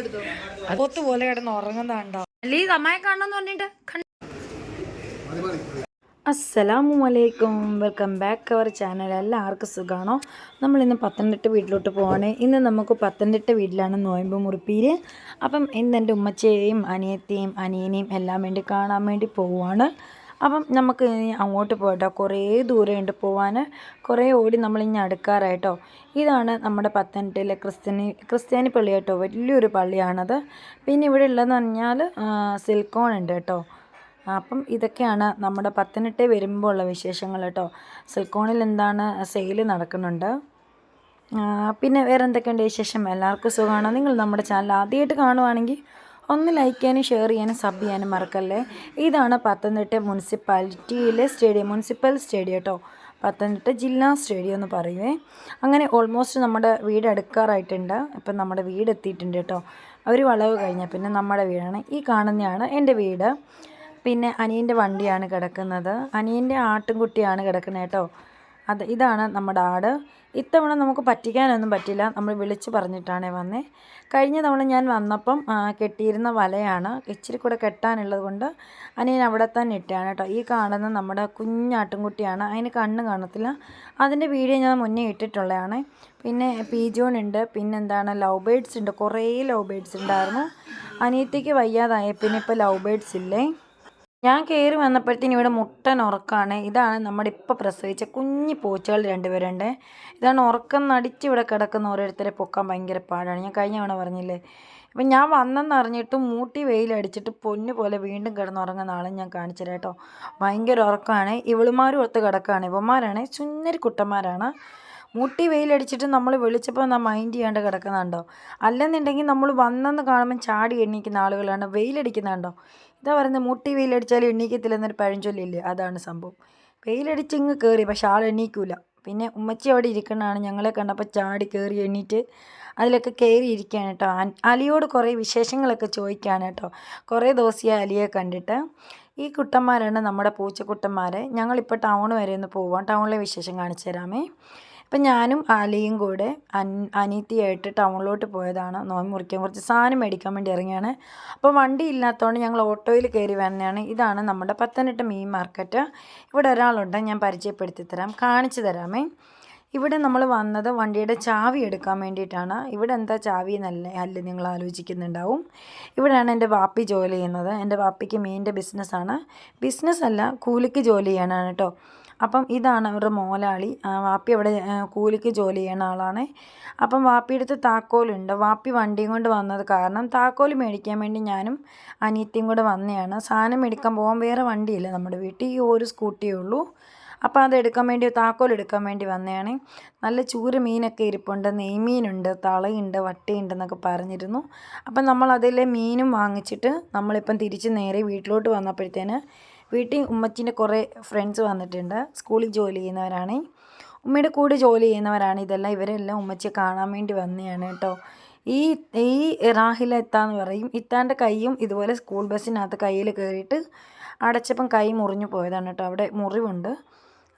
എടുത്തോ. പോലെ കിടന്ന് ഉറങ്ങുന്നതാണ്ടോ? അല്ലേ അമ്മായി കാണണമെന്ന് പറഞ്ഞിട്ട്? അസ്സലാമു അലൈക്കും വെൽക്കം ബാക്ക് അവർ ചാനൽ. എല്ലാവർക്കും സുഖമാണോ നമ്മളിന്ന് പത്തനംതിട്ട വീട്ടിലോട്ട് പോവാണ്. ഇന്ന് നമുക്ക് പത്തനംതിട്ട വീട്ടിലാണ് നോയമ്പ് മുറിപ്പീര്. അപ്പം ഇന്ന് എന്റെ ഉമ്മച്ചയെയും അനിയത്തെയും അനിയനെയും എല്ലാം വേണ്ടി കാണാൻ വേണ്ടി പോവുകയാണ് അപ്പം നമുക്ക് ഇനി അങ്ങോട്ട് പോകട്ടോ. കുറേ ദൂരമുണ്ട് പോവാൻ. കുറേ ഓടി നമ്മളിഞ്ഞ് അടുക്കാറായിട്ടോ. ഇതാണ് നമ്മുടെ പത്തനംതിട്ടയിലെ ക്രിസ്ത്യാനി ക്രിസ്ത്യാനി പള്ളി കേട്ടോ. വലിയൊരു പള്ളിയാണത്. പിന്നെ ഇവിടെ ഉള്ളതെന്ന് പറഞ്ഞാൽ സിൽക്കോൺ ഉണ്ട് കേട്ടോ. അപ്പം ഇതൊക്കെയാണ് നമ്മുടെ പത്തനംതിട്ട വരുമ്പോൾ ഉള്ള വിശേഷങ്ങൾ കേട്ടോ. സിൽക്കോണിൽ എന്താണ് സെയിൽ നടക്കുന്നുണ്ട്. പിന്നെ വേറെ എന്തൊക്കെയുണ്ട് വിശേഷം? എല്ലാവർക്കും സുഖമാണോ? നിങ്ങൾ നമ്മുടെ ചാനൽ ആദ്യമായിട്ട് കാണുവാണെങ്കിൽ ഒന്ന് ലൈക്ക് ചെയ്യാനും ഷെയർ ചെയ്യാനും സബ് ചെയ്യാനും മറക്കല്ലേ? ഇതാണ് പത്തനംതിട്ട മുനിസിപ്പാലിറ്റിയിലെ സ്റ്റേഡിയം മുനിസിപ്പൽ സ്റ്റേഡിയം കേട്ടോ. പത്തനംതിട്ട ജില്ലാ സ്റ്റേഡിയം എന്ന് പറയുവേ. അങ്ങനെ ഓൾമോസ്റ്റ് നമ്മുടെ വീട് അടുക്കാറായിട്ടുണ്ട്. ഇപ്പം നമ്മുടെ വീട് എത്തിയിട്ടുണ്ട് കേട്ടോ. ഒരു വളവ് കഴിഞ്ഞാൽ പിന്നെ നമ്മുടെ വീടാണ്. ഈ കാണുന്നതാണ് എന്റെ വീട്. പിന്നെ അനിയന്റെ വണ്ടിയാണ് കിടക്കുന്നത്. അനിയന്റെ ആട്ടുംകുട്ടിയാണ് കിടക്കുന്നത് കേട്ടോ. അത് ഇതാണ് നമ്മുടെ ആട്. ഇത്തവണ നമുക്ക് പറ്റിക്കാനൊന്നും പറ്റില്ല. നമ്മൾ വിളിച്ച് പറഞ്ഞിട്ടാണേ വന്നേ. കഴിഞ്ഞ തവണ ഞാൻ വന്നപ്പം കെട്ടിയിരുന്ന വലയാണ് ഇച്ചിരി കൂടെ കെട്ടാനുള്ളത് കൊണ്ട് അനിയൻ അവിടെ തന്നെ ഇട്ടാണ് കേട്ടോ. ഈ കാണുന്ന നമ്മുടെ കുഞ്ഞാട്ടുംകുട്ടിയാണ്. അതിന് കണ്ണ് കാണത്തില്ല. അതിന്റെ വീഡിയോ ഞാൻ മുന്നേ ഇട്ടിട്ടുള്ളതാണ്. പിന്നെ പീജോൺ ഉണ്ട്. പിന്നെന്താണ് ലവ് ബേഡ്സ് ഉണ്ട്. കുറേ ലവ് ബേഡ്സ് ഉണ്ടായിരുന്നു. അനിയത്തിക്ക് വയ്യാതായ. പിന്നെ ഇപ്പോൾ ലവ് ബേഡ്സ് ഇല്ലേ? ഞാൻ കയറി വന്നപ്പോഴത്തേന് ഇവിടെ മുട്ടൻ ഉറക്കാണ്. ഇതാണ് നമ്മുടെ ഇപ്പോൾ പ്രസവിച്ച കുഞ്ഞു പൂച്ചകൾ രണ്ടുപേരുണ്ട്. ഇതാണ് ഉറക്കം നടിച്ച് ഇവിടെ കിടക്കുന്ന ഓരോരുത്തരെ പൊക്കാൻ ഭയങ്കര പാടാണ്. ഞാൻ കഴിഞ്ഞ തവണ പറഞ്ഞില്ലേ? അപ്പം ഞാൻ വന്നെന്ന് അറിഞ്ഞിട്ട് മൂട്ടി വെയിലടിച്ചിട്ട് പൊന്നു പോലെ വീണ്ടും കിടന്നുറങ്ങുന്ന ആളും ഞാൻ കാണിച്ചു തരാം കേട്ടോ. ഭയങ്കര ഉറക്കമാണ്. ഇവളുമാരും ഒത്ത് കിടക്കുകയാണ്. ഇവന്മാരാണ് ചുന്നരി കുട്ടന്മാരാണ്. മുട്ടി വെയിലടിച്ചിട്ട് നമ്മൾ വിളിച്ചപ്പോൾ നാം മൈൻഡ് ചെയ്യാണ്ട് കിടക്കുന്നുണ്ടോ? അല്ലെന്നുണ്ടെങ്കിൽ നമ്മൾ വന്നെന്ന് കാണുമ്പോൾ ചാടി എണ്ണീക്കുന്ന ആളുകളാണ് വെയിലടിക്കുന്നുണ്ടോ? ഇതാ പറയുന്നത് മുട്ടി വെയിലടിച്ചാൽ എണ്ണീക്കത്തില്ലെന്നൊരു പഴഞ്ചൊല്ലില്ലേ? അതാണ് സംഭവം. വെയിലടിച്ച് ഇങ്ങ് കയറി പക്ഷെ ആൾ എണ്ണീക്കൂല പിന്നെ ഉമ്മച്ചി അവിടെ ഇരിക്കണതാണ് ഞങ്ങളെ കണ്ടപ്പോൾ ചാടി കയറി എണ്ണീറ്റ് അതിലൊക്കെ കയറി ഇരിക്കുകയാണ് കേട്ടോ അലിയോട് കുറേ വിശേഷങ്ങളൊക്കെ ചോദിക്കുകയാണ് കേട്ടോ. കുറേ ദിവസമായി അലിയെ കണ്ടിട്ട്. ഈ കുട്ടന്മാരാണ് നമ്മുടെ പൂച്ചക്കുട്ടന്മാരെ. ഞങ്ങളിപ്പോൾ ടൗൺ വരെ ഒന്ന് പോവാം. ടൗണിലെ വിശേഷം കാണിച്ചു തരാമേ. അപ്പം ഞാനും ആലിയും കൂടെ അൻ അനീത്തിയായിട്ട് ടൗണിലോട്ട് പോയതാണ്. നോമ്പ് മുറിക്കാൻ കുറച്ച് സാധനം മേടിക്കാൻ വേണ്ടി ഇറങ്ങിയാണ്. അപ്പോൾ വണ്ടി ഇല്ലാത്തതുകൊണ്ട് ഞങ്ങൾ ഓട്ടോയിൽ കയറി വന്നതാണ്. ഇതാണ് നമ്മുടെ പത്തനംതിട്ട മീൻ മാർക്കറ്റ്. ഇവിടെ ഒരാളുണ്ട് ഞാൻ പരിചയപ്പെടുത്തി തരാം. കാണിച്ചു തരാമേ. ഇവിടെ നമ്മൾ വന്നത് വണ്ടിയുടെ ചാവി എടുക്കാൻ വേണ്ടിയിട്ടാണ്. ഇവിടെ എന്താ ചാവി എന്നല്ല അല്ല നിങ്ങൾ ആലോചിക്കുന്നുണ്ടാവും. ഇവിടെയാണ് എന്റെ വാപ്പി ജോലി ചെയ്യുന്നത്. എന്റെ വാപ്പിക്ക് മീനിന്റെ ബിസിനസ്സാണ്. ബിസിനസ്സല്ല കൂലിക്ക് ജോലി ചെയ്യാനാണ് കേട്ടോ. അപ്പം ഇതാണ് അവരുടെ മോലാളി. വാപ്പി അവിടെ കൂലിക്ക് ജോലി ചെയ്യുന്ന ആളാണ്. അപ്പം വാപ്പിയുടെ അടുത്ത് താക്കോലുണ്ട്. വാപ്പി വണ്ടിയും കൊണ്ട് വന്നത് കാരണം താക്കോൽ മേടിക്കാൻ വേണ്ടി ഞാനും അനിയത്തിയും കൂടെ വന്നതാണ് സാധനം മേടിക്കാൻ പോകാൻ വേറെ വണ്ടിയില്ല നമ്മുടെ വീട്ടിൽ. ഈ ഒരു സ്കൂട്ടിയേ ഉള്ളൂ. അപ്പോൾ അത് എടുക്കാൻ വേണ്ടി താക്കോൽ എടുക്കാൻ വേണ്ടി വന്നതാണ്. നല്ല ചൂര മീനൊക്കെ ഇരിപ്പുണ്ട്. നെയ്മീനുണ്ട് തളയുണ്ട് വട്ടയുണ്ട് എന്നൊക്കെ പറഞ്ഞിരുന്നു. അപ്പം നമ്മൾ അതിലെ മീനും വാങ്ങിച്ചിട്ട് നമ്മളിപ്പം തിരിച്ച് നേരെ വീട്ടിലോട്ട് വന്നപ്പോഴത്തേന് വീട്ടിൽ ഉമ്മച്ചീന്റെ കുറേ ഫ്രണ്ട്സ് വന്നിട്ടുണ്ട്. സ്കൂളിൽ ജോലി ചെയ്യുന്നവരാണ്. ഉമ്മയുടെ കൂടെ ജോലി ചെയ്യുന്നവരാണ്. ഇതെല്ലാം ഇവരെല്ലാം ഉമ്മച്ചിയെ കാണാൻ വേണ്ടി വന്നതാണ് കേട്ടോ. ഈ ഈ റാഹില എത്താന്ന് പറയും. ഇത്താന്റെ കൈയും ഇതുപോലെ സ്കൂൾ ബസ്സിനകത്ത് കയ്യിൽ കയറിയിട്ട് അടച്ചപ്പം കൈ മുറിഞ്ഞു പോയതാണ് കേട്ടോ. അവിടെ മുറിവുണ്ട്.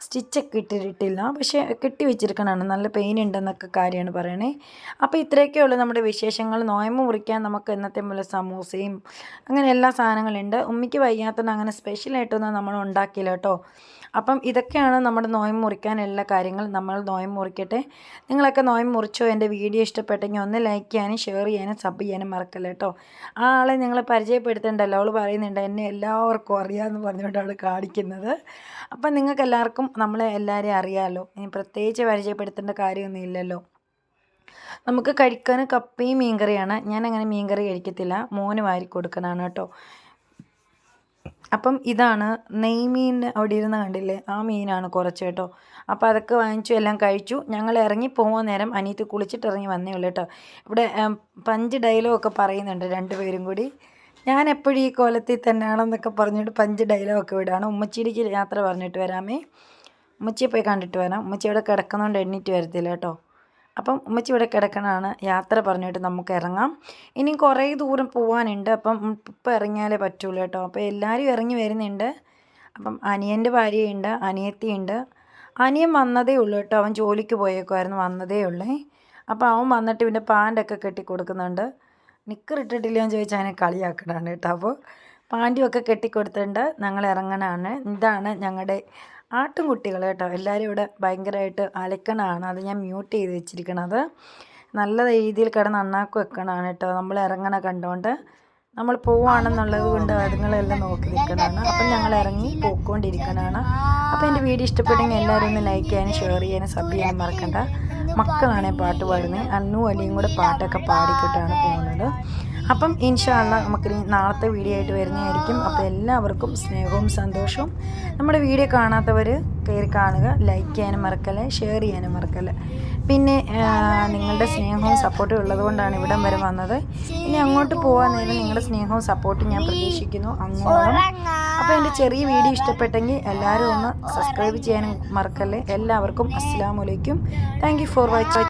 സ്റ്റിച്ചൊക്കെ ഇട്ടിട്ടില്ല പക്ഷേ കെട്ടി വെച്ചിരിക്കണതാണ്. നല്ല പെയിൻ ഉണ്ടെന്നൊക്കെ കാര്യമാണ് പറയണേ. അപ്പോൾ ഇത്രയൊക്കെ ഉള്ളൂ നമ്മുടെ വിശേഷങ്ങൾ. നോയമ്പ് മുറിക്കാൻ നമുക്ക് ഇന്നത്തെ പോലെ സമൂസയും അങ്ങനെ എല്ലാ സാധനങ്ങളുണ്ട്. ഉമ്മയ്ക്ക് വയ്യാത്തതുകൊണ്ട് അങ്ങനെ സ്പെഷ്യലായിട്ടൊന്നും നമ്മൾ ഉണ്ടാക്കിയില്ല കേട്ടോ. അപ്പം ഇതൊക്കെയാണ് നമ്മുടെ നോയമ്പ് എല്ലാ കാര്യങ്ങൾ. നമ്മൾ നോയമ്പ് മുറിക്കട്ടെ. നിങ്ങളൊക്കെ നോയമ്പ് മുറിച്ചോ? എന്റെ വീഡിയോ ഇഷ്ടപ്പെട്ടെങ്കിൽ ഒന്ന് ലൈക്ക് ചെയ്യാനും ഷെയർ ചെയ്യാനും സബ് ചെയ്യാനും മറക്കല്ല കേട്ടോ. ആ ആളെ നിങ്ങൾ പരിചയപ്പെടുത്തണ്ടല്ലോ. അവൾ പറയുന്നുണ്ട് എന്നെ എല്ലാവർക്കും അറിയാമെന്ന് പറഞ്ഞുകൊണ്ടാണ് കാണിക്കുന്നത്. അപ്പം നിങ്ങൾക്ക് എല്ലാവർക്കും നമ്മളെ എല്ലാവരെയും അറിയാമല്ലോ ഇനി പ്രത്യേകിച്ച് പരിചയപ്പെടുത്തേണ്ട കാര്യമൊന്നും ഇല്ലല്ലോ. നമുക്ക് കഴിക്കാൻ കപ്പയും മീൻകറിയാണ്. ഞാൻ അങ്ങനെ മീൻകറി കഴിക്കത്തില്ല. മോന് വാരി കൊടുക്കണതാണ് കേട്ടോ. അപ്പം ഇതാണ് നെയ്മീൻ അവിടെ ഇരുന്ന് കണ്ടില്ലേ? ആ മീനാണ് കുറച്ച് കേട്ടോ. അപ്പോൾ അതൊക്കെ വാങ്ങിച്ചു എല്ലാം കഴിച്ചു. ഞങ്ങൾ ഇറങ്ങി പോകുന്ന നേരം അനിയത്തി കുളിച്ചിട്ട് ഇറങ്ങി വന്നേ ഉള്ളൂ കേട്ടോ. ഇവിടെ പഞ്ച് ഡയലോഗൊക്കെ പറയുന്നുണ്ട് രണ്ടുപേരും കൂടി. ഞാൻ എപ്പോഴും ഈ കോലത്തിൽ തന്നെയാണെന്നൊക്കെ പറഞ്ഞിട്ട് പഞ്ച് ഡയലോഗൊക്കെ വിടുകയാണ് ഉമ്മച്ചിടിക്ക് യാത്ര പറഞ്ഞിട്ട് വരാമേ. ഉമ്മച്ചിയെ പോയി കണ്ടിട്ട് വരാം ഉമ്മച്ചി ഇവിടെ കിടക്കുന്നതുകൊണ്ട് എണ്ണീറ്റ് വരത്തില്ല കേട്ടോ. അപ്പം ഉമ്മച്ചി ഇവിടെ കിടക്കണതാണ് യാത്ര പറഞ്ഞിട്ട് നമുക്ക് ഇറങ്ങാം. ഇനിയും കുറേ ദൂരം പോകാനുണ്ട് അപ്പം ഇപ്പം ഇറങ്ങിയാലേ പറ്റുള്ളൂ കേട്ടോ. അപ്പോൾ എല്ലാവരും ഇറങ്ങി വരുന്നുണ്ട്. അപ്പം അനിയന്റെ ഭാര്യയുണ്ട് അനിയത്തിയുണ്ട്. അനിയൻ വന്നതേ ഉള്ളൂ കേട്ടോ. അവൻ ജോലിക്ക് പോയേക്കുമായിരുന്നു വന്നതേ ഉള്ളേ. അപ്പോൾ അവൻ വന്നിട്ട് പിന്നെ പാന്റൊക്കെ കെട്ടി കൊടുക്കുന്നുണ്ട്. നിക്കർ ഇട്ടിട്ടില്ല എന്ന് ചോദിച്ചാൽ അതിനെ കളിയാക്കണാണ് കേട്ടോ. അപ്പോൾ പാന്റുമൊക്കെ കെട്ടിക്കൊടുത്തിട്ടുണ്ട് ഞങ്ങൾ ഇറങ്ങണമാണ് ഇതാണ് ഞങ്ങളുടെ ആട്ടുംകുട്ടികൾ കേട്ടോ. എല്ലാവരും ഇവിടെ ഭയങ്കരമായിട്ട് അലക്കണമാണ് അത് ഞാൻ മ്യൂട്ട് ചെയ്ത് വെച്ചിരിക്കണത്. നല്ല രീതിയിൽ കിടന്ന് അണ്ണാക്ക് വെക്കണമാണ് കേട്ടോ. നമ്മൾ ഇറങ്ങണ കണ്ടുകൊണ്ട് നമ്മൾ പോവാണെന്നുള്ളത് കൊണ്ട് അതുങ്ങളെല്ലാം നോക്കി നിൽക്കണതാണ്. അപ്പം ഞങ്ങൾ ഇറങ്ങി പോയിക്കൊണ്ടിരിക്കണതാണ്. അപ്പം എന്റെ വീഡിയോ ഇഷ്ടപ്പെട്ടെങ്കിൽ എല്ലാവരും ഒന്ന് ലൈക്ക് ചെയ്യാനും ഷെയർ ചെയ്യാനും സബ് ചെയ്യാനും മറക്കണ്ട. മക്കളാണ് പാട്ട് പാടുന്നത്. അന്നു അലിയും കൂടെ പാട്ടൊക്കെ പാടിക്കിട്ടാണ് പോകുന്നത്. അപ്പം ഇൻഷാല്ല നമുക്ക് നാളത്തെ വീഡിയോ ആയിട്ട് വരുന്നതായിരിക്കും. അപ്പോൾ എല്ലാവർക്കും സ്നേഹവും സന്തോഷവും. നമ്മുടെ വീഡിയോ കാണാത്തവർ കയറി കാണുക. ലൈക്ക് ചെയ്യാനും മറക്കല്ലേ? ഷെയർ ചെയ്യാനും മറക്കല്ലേ? പിന്നെ നിങ്ങളുടെ സ്നേഹവും സപ്പോർട്ടും ഉള്ളതുകൊണ്ടാണ് ഇവിടെ ഇവിടം വരെ വന്നത്. ഇനി അങ്ങോട്ട് പോകാൻ നേരം നിങ്ങളുടെ സ്നേഹവും സപ്പോർട്ടും ഞാൻ പ്രതീക്ഷിക്കുന്നു. അങ്ങോട്ടും അപ്പോൾ എന്റെ ചെറിയ വീഡിയോ ഇഷ്ടപ്പെട്ടെങ്കിൽ എല്ലാവരും ഒന്ന് സബ്സ്ക്രൈബ് ചെയ്യാനും മറക്കല്ലേ? എല്ലാവർക്കും അസ്സാം വലൈക്കും താങ്ക് ഫോർ വാച്ചിങ്